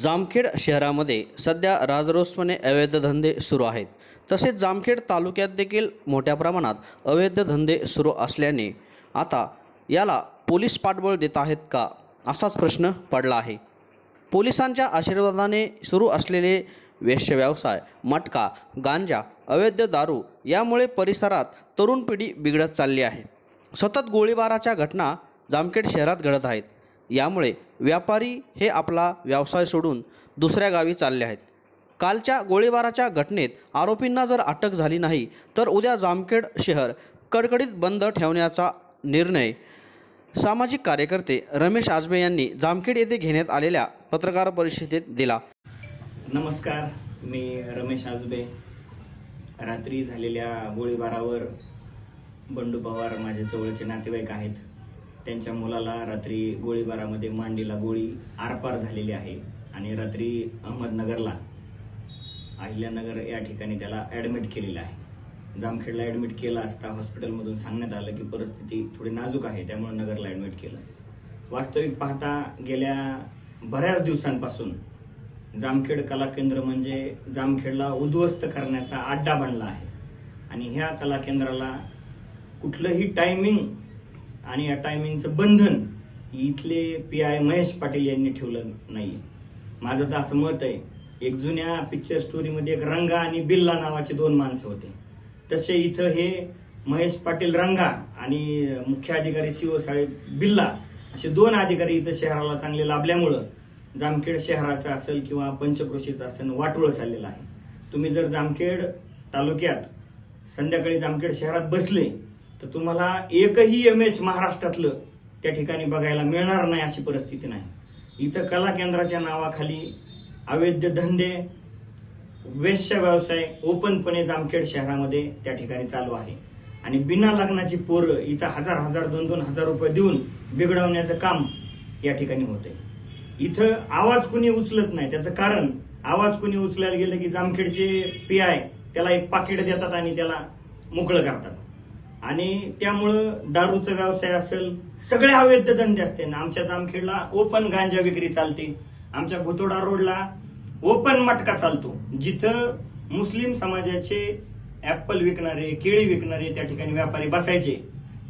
जामखेड शहरामध्ये सध्या राजरोसपणे अवैध धंदे सुरू आहेत. तसेच जामखेड तालुक्यात देखील मोठ्या प्रमाणात अवैध धंदे सुरू असल्याने आता याला पोलीस पाठबळ देत आहेत का असाच प्रश्न पडला आहे. पोलिसांच्या आशीर्वादाने सुरू असलेले वेश्य व्यवसाय मटका गांजा अवैध दारू यामुळे परिसरात तरुण पिढी बिघडत चालली आहे. सतत गोळीबाराच्या घटना जामखेड शहरात घडत आहेत. यामुळे व्यापारी हे आपला व्यवसाय सोडून दुसऱ्या गावी चालले आहेत. कालच्या गोळीबाराच्या घटनेत आरोपींना जर अटक झाली नाही तर उद्या जामखेड शहर कडकडीत बंद ठेवण्याचा निर्णय सामाजिक कार्यकर्ते रमेश आजबे यांनी जामखेड येथे घेण्यात आलेल्या पत्रकार परिषदेत दिला. नमस्कार मी रमेश आजबे. रात्री झालेल्या गोळीबारावर बंडू पवार माझे जवळचे नातेवाईक आहेत. त्यांच्या मुलाला रात्री गोळीबारामध्ये मांडीला गोळी आरपार झालेली आहे आणि रात्री अहमदनगरला अहिल्यानगर या ठिकाणी त्याला ॲडमिट केलेलं आहे. जामखेडला ॲडमिट केलं असता हॉस्पिटलमधून सांगण्यात आलं की परिस्थिती थोडी नाजूक आहे त्यामुळे नगरला ॲडमिट केलं. वास्तविक पाहता गेल्या बऱ्याच दिवसांपासून जामखेड कला केंद्र म्हणजे जामखेडला उद्ध्वस्त करण्याचा अड्डा बनला आहे. आणि ह्या कला केंद्राला कुठलंही टायमिंग आणि या टायमिंगचं बंधन इथले पी आय महेश पाटील यांनी ठेवलं नाही माझं तर असं मत आहे एक जुन्या पिक्चर स्टोरीमध्ये एक रंगा आणि बिल्ला नावाचे दोन माणसं होते. तसे इथं हे महेश पाटील रंगा आणि मुख्य अधिकारी शिव साहेब बिल्ला असे दोन अधिकारी इथं शहराला चांगले लाभल्यामुळं जामखेड शहराचं असेल किंवा पंचक्रोशीचं असेल वाटोळं चाललेलं आहे. तुम्ही जर जामखेड तालुक्यात संध्याकाळी जामखेड शहरात बसले तर तुम्हाला एकही एम एच महाराष्ट्रातलं त्या ठिकाणी बघायला मिळणार नाही अशी परिस्थिती नाही. इथं कला केंद्राच्या नावाखाली अवैध धंदे वेश्य व्यवसाय ओपनपणे जामखेड शहरामध्ये त्या ठिकाणी चालू आहे. आणि बिना लग्नाची पोरं इथं हजार हजार दोन दोन हजार रुपये देऊन बिघडवण्याचं काम या ठिकाणी होतंय इथं आवाज कुणी उचलत नाही. त्याचं कारण आवाज कुणी उचलायला गेलं की जामखेडचे पी आय त्याला एक पाकिट देतात आणि त्याला मोकळं करतात. आणि त्यामुळं दारूचा व्यवसाय असेल सगळे अवैध धंदे असते. आमच्या जामखेडला ओपन गांजा विक्री चालते. आमच्या भुतोडा रोडला ओपन मटका चालतो. जिथं मुस्लिम समाजाचे ऍपल विकणारे केळी विकणारे त्या ठिकाणी व्यापारी बसायचे.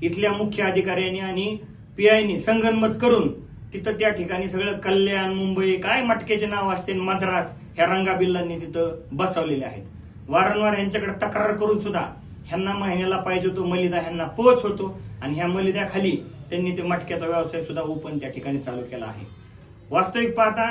इथल्या मुख्य अधिकाऱ्यांनी आणि पीआयनी संगनमत करून तिथं त्या ठिकाणी सगळं कल्याण मुंबई काय मटक्याचे नाव असते मद्रास ह्या रंगाबिल्लांनी तिथं बसवलेले आहेत. वारंवार यांच्याकडे तक्रार करून सुद्धा ह्यांना महिन्याला पाहिजे तो मलिदा ह्यांना पोच होतो. आणि ह्या मलिद्याखाली त्यांनी ते मटक्याचा व्यवसाय सुद्धा ओपन त्या ठिकाणी चालू केला आहे. वास्तविक पाहता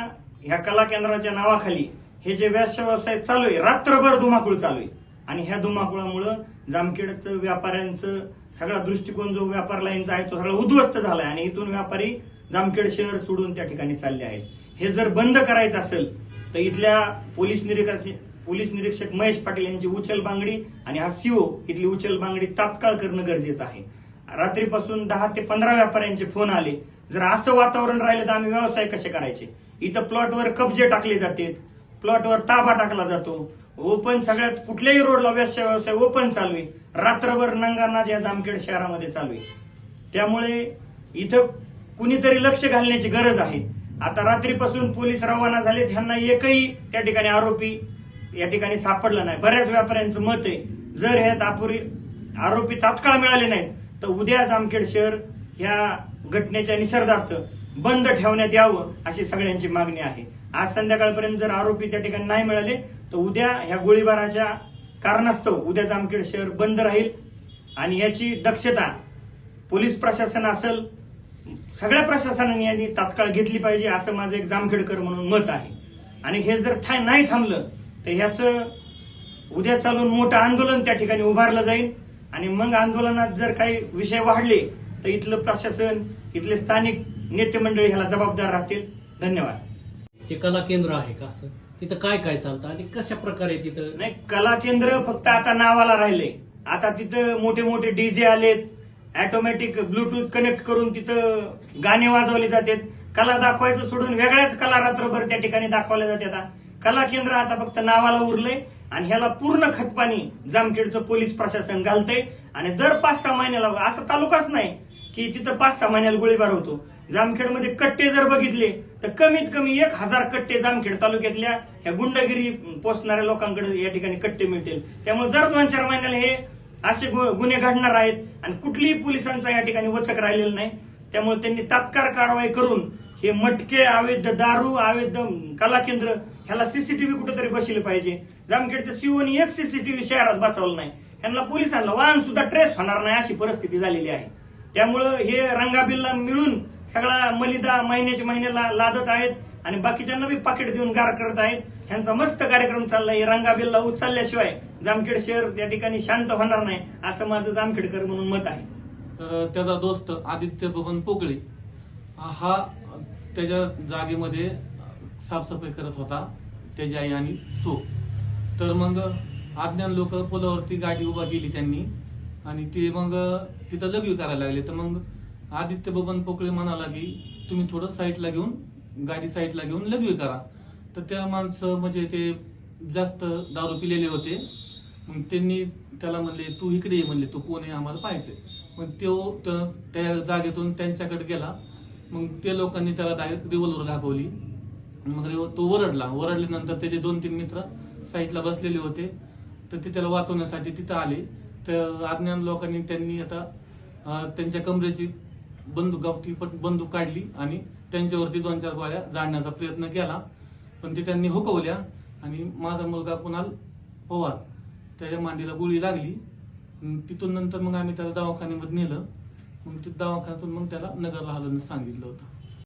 ह्या कला केंद्राच्या नावाखाली हे जे व्यास्य व्यवसाय चालू आहे रात्रभर धुमाकूळ चालू आहे. आणि ह्या धुमाकुळामुळं जामखेडचं व्यापाऱ्यांचं सगळा दृष्टिकोन जो व्यापार लाईनचा आहे तो सगळा उद्ध्वस्त झालाय. आणि इथून व्यापारी जामखेड शहर सोडून त्या ठिकाणी चालले आहेत. हे जर बंद करायचं असेल तर इथल्या पोलीस निरीक्षक पोलीस निरीक्षक महेश पाटील यांची उचल बांगडी आणि हा सीओ इथली उचल बांगडी तात्काळ करणं गरजेचं आहे. रात्रीपासून दहा ते पंधरा व्यापाऱ्यांचे फोन आले. जर असं वातावरण राहिलं तर आम्ही व्यवसाय कसे करायचे? इथं प्लॉटवर कब्जे टाकले जातात. प्लॉटवर ताबा टाकला जातो. ओपन सगळ्यात कुठल्याही रोडला व्यवसाय व्यवसाय ओपन चालू आहे. रात्रभर नंगाना या जामखेड शहरामध्ये चालू आहे. त्यामुळे इथं कुणीतरी लक्ष घालण्याची गरज आहे. आता रात्रीपासून पोलीस रवाना झालेत. ह्यांना एकही त्या ठिकाणी आरोपी या ठिकाणी सापडला नाही. बऱ्याच व्यापाऱ्यांचं मत आहे जर हे दापुरी आरोपी तात्काळ मिळाले नाहीत तर उद्या जामखेड शहर ह्या घटनेच्या निसर्गार्थ बंद ठेवण्यात यावं अशी सगळ्यांची मागणी आहे. आज संध्याकाळपर्यंत जर आरोपी त्या ठिकाणी नाही मिळाले तर उद्या ह्या गोळीबाराच्या कारणास्तव उद्या जामखेड शहर बंद राहील आणि याची दक्षता पोलीस प्रशासन असेल सगळ्या प्रशासनाने यांनी तात्काळ घेतली पाहिजे असं माझं एक जामखेडकर म्हणून मत आहे. आणि हे जर थाय नाही थांबलं तर ह्याचं उद्या चालून मोठं आंदोलन त्या ठिकाणी उभारलं जाईल. आणि मग आंदोलनात जर काही विषय वाढले तर इथलं प्रशासन इथले स्थानिक नेते मंडळी ह्याला जबाबदार राहतील. धन्यवाद. ते कला केंद्र आहे का असं? तिथं काय काय चालतं आणि कशा प्रकारे तिथं नाही कला केंद्र फक्त आता नावाला राहिले. आता तिथं मोठे मोठे डीजे आलेत. ऑटोमॅटिक ब्लूटूथ कनेक्ट करून तिथं गाणे वाजवले जातात. कला दाखवायचं सोडून वेगळ्याच कला रात्रभर त्या ठिकाणी दाखवल्या जातात. कला केंद्र आता फक्त नावाला उरलंय आणि ह्याला पूर्ण खतपाणी जामखेडचं पोलीस प्रशासन घालतंय. आणि दर पाच सहा महिन्याला असा तालुकाच नाही की तिथं पाच सहा महिन्याला गोळीबार होतो. जामखेडमध्ये कट्टे जर बघितले तर कमीत कमी एक हजार कट्टे जामखेड तालुक्यातल्या ह्या गुंडगिरी पोचणाऱ्या लोकांकडे या ठिकाणी कट्टे मिळतील. त्यामुळे दर दोन चार महिन्याला हे असे गु- गुन्हे घडणार आहेत. आणि कुठलीही पोलिसांचा या ठिकाणी वचक राहिलेला नाही. त्यामुळे त्यांनी तात्काळ कारवाई करून हे मटके अवैध दारू अवैध कला केंद्र ह्याला सीसीटीव्ही कुठेतरी बसले पाहिजे. जामखेडच्या सीओनी एक सीसीटीव्ही शहरात बसवलं नाही. ह्यांना पोलिसांना वाहन सुद्धा ट्रेस होणार नाही अशी परिस्थिती झालेली आहे. त्यामुळं हे रंगाबिल्ला मिळून सगळा मलिदा महिन्याच्या महिन्याला लादत आहेत आणि बाकीच्यांना बी पाकिट देऊन गार करत आहेत. ह्यांचा मस्त कार्यक्रम चाललाय. हे रंगाबिल्ला उचलल्याशिवाय जामखेड शहर त्या ठिकाणी शांत होणार नाही असं माझं जामखेडकर म्हणून मत आहे. तर त्याचा दोस्त आदित्य बबन पोकळे हा त्याच्या जागेमध्ये साफसफाई करत होता त्याची आई आणि तो. तर मग अज्ञान लोक पुलावरती गाडी उभा केली त्यांनी आणि ते मग तिथं लघवी करायला लागले. तर मग आदित्य बबन पोकळे म्हणाला की तुम्ही थोडं साईडला घेऊन गाडी साईडला घेऊन लघवी करा. तर त्या माणसं म्हणजे ते जास्त दारू पिलेले होते. मग त्यांनी त्याला म्हणले तू इकडे ये म्हणले तू कोण आहे? आम्हाला पाहायचंय. मग तो त्या जागेतून त्यांच्याकडे गेला. मग ते लोकांनी त्याला डायरेक्ट रिव्हॉल्वर दाखवली. मग तो वरडला वरडल्यानंतर त्याचे दोन तीन मित्र साईडला बसलेले होते. तर ते त्याला वाचवण्यासाठी तिथं आले. तर अज्ञान लोकांनी त्यांनी आता त्यांच्या कमरेची बंदूक गावठी पण बंदूक काढली आणि त्यांच्यावरती दोन चार गोळ्या जाळण्याचा प्रयत्न केला. पण ते त्यांनी हुकवल्या आणि माझा मुलगा कुणाल पवार त्याच्या मांडीला गोळी लागली. तिथून नंतर मग आम्ही त्याला दवाखान्यामध्ये नेलं. मग ते दवाखान्यातून मग त्याला नगरला हलवण्यास सांगितलं होतं.